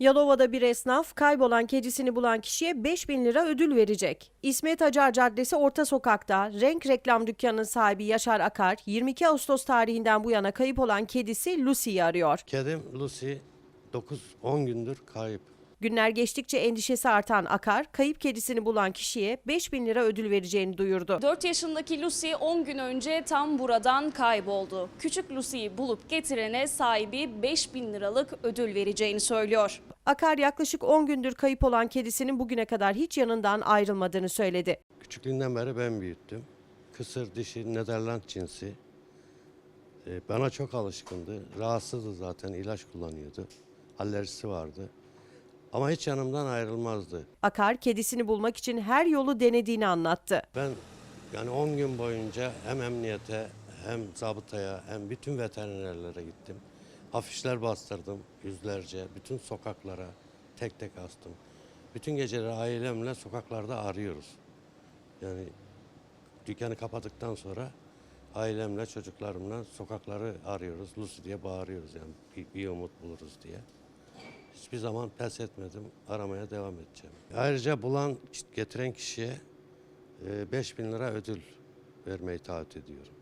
Yalova'da bir esnaf kaybolan kedisini bulan kişiye 5000 lira ödül verecek. İsmet Acar Caddesi Orta Sokak'ta renk reklam dükkanının sahibi Yaşar Akar 22 Ağustos tarihinden bu yana kayıp olan kedisi Lucy'yi arıyor. Kedim Lucy 9-10 gündür kayıp. Günler geçtikçe endişesi artan Akar, kayıp kedisini bulan kişiye 5000 lira ödül vereceğini duyurdu. 4 yaşındaki Lucy 10 gün önce tam buradan kayboldu. Küçük Lucy'yi bulup getirene sahibi 5000 liralık ödül vereceğini söylüyor. Akar yaklaşık 10 gündür kayıp olan kedisinin bugüne kadar hiç yanından ayrılmadığını söyledi. Küçüklüğünden beri ben büyüttüm. Kısır dişi Nederland cinsi. Ee, bana çok alışkındı. Rahatsızdı zaten ilaç kullanıyordu. Alerjisi vardı. Ama hiç yanımdan ayrılmazdı. Akar kedisini bulmak için her yolu denediğini anlattı. Ben yani 10 gün boyunca hem emniyete hem zabıtaya hem bütün veterinerlere gittim. Afişler bastırdım yüzlerce. Bütün sokaklara tek tek astım. Bütün geceleri ailemle sokaklarda arıyoruz. Yani dükkanı kapattıktan sonra ailemle çocuklarımla sokakları arıyoruz. Lucy diye bağırıyoruz yani bir, bir umut buluruz diye. Hiçbir zaman pes etmedim. Aramaya devam edeceğim. Ayrıca bulan, getiren kişiye 5000 lira ödül vermeyi taahhüt ediyorum.